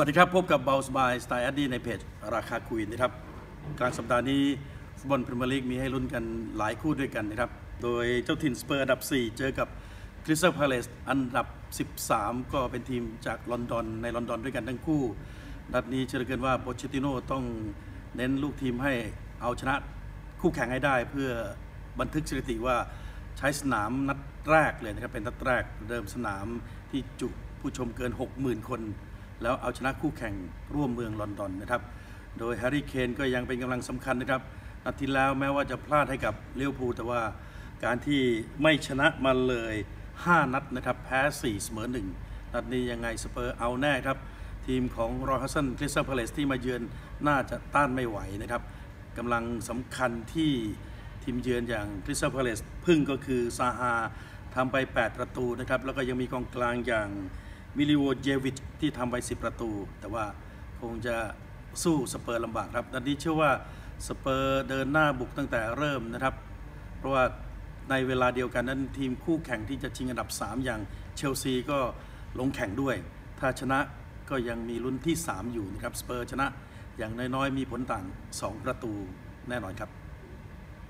วัสดีครับ พบกับเบลสบายสไตล์แอดดี้ในเพจราคาคุยนะครับ กลางสัปดาห์นี้ฟุตบอลพรีเมียร์ลีกมีให้ลุ้นกันหลายคู่ด้วยกันนะครับ โดยเจ้าถิ่นสเปอร์อันดับ 4 เจอกับคริสตัลพาเลสอันดับ 13 ก็เป็นทีมจากลอนดอนในลอนดอนด้วยกันทั้งคู่ นัดนี้เชื่อเกินว่าโปเชติโน่ต้องเน้นลูกทีมให้เอาชนะคู่แข่งให้ได้ เพื่อบันทึกสถิติว่าใช้สนามนัดแรกเลยนะครับเป็นนัดแรกเดิมสนามที่จุผู้ชมเกิน 60,000 คน แล้วเอาชนะคู่แข่งร่วมเมืองลอนดอนนะครับ โดยแฮร์รี่เคนก็ยังเป็นกำลังสำคัญนะครับนัดที่แล้วแม้ว่าจะพลาดให้กับเลี้ยวภูแต่ว่าการที่ไม่ชนะมาเลย 5 นัดนะครับ แพ้ 4 เสมอ 1 นัดนี้ยังไงสเปอร์เอาแน่ครับ ทีมของรอฮัสซันคริสตัลพาเลสที่มาเยือนน่าจะต้านไม่ไหวนะครับกำลังสำคัญที่ทีมเยือนอย่างคริสตัลพาเลสพึ่งก็คือซาฮาทำไป 8 ประตูนะครับ แล้วก็ยังมีกองกลางอย่าง มิลิโวเจวิชที่ทำไป10 ประตู แต่ว่าคงจะสู้สเปอร์ลำบากครับนัดนี้เชื่อว่าสเปอร์เดินหน้าบุกตั้งแต่เริ่มนะครับ เพราะว่าในเวลาเดียวกันนั้นทีมคู่แข่งที่จะชิงอันดับ 3 อย่างเชลซีก็ลงแข่งด้วย ถ้าชนะก็ยังมีลุ้นที่ 3 อยู่นะครับสเปอร์ชนะอย่างน้อยๆ มีผลต่าง 2 ประตูแน่นอนครับ